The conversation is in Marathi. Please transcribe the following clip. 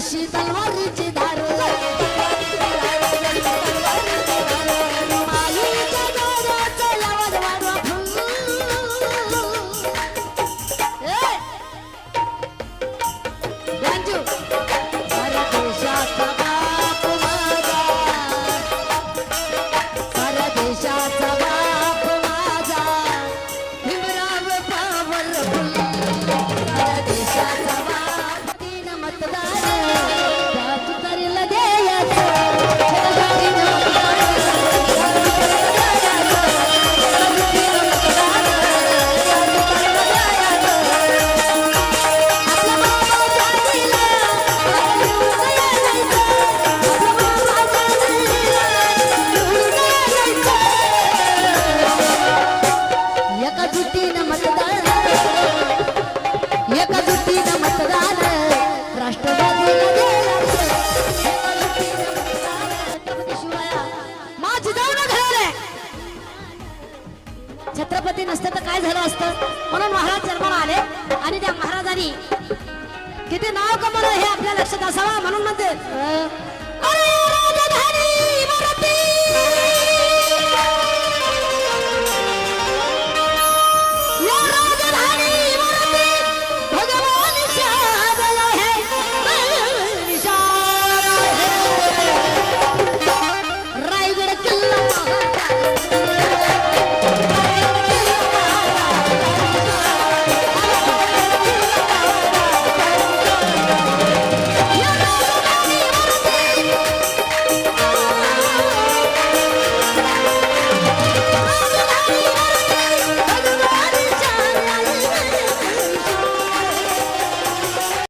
शीतल मरीची छत्रपती नसते तर काय झालं असतं? म्हणून महाराज जन्माला आले आणि त्या महाराजांनी किती नाव कमवलं हे आपल्या लक्षात असावं? म्हणून म्हणते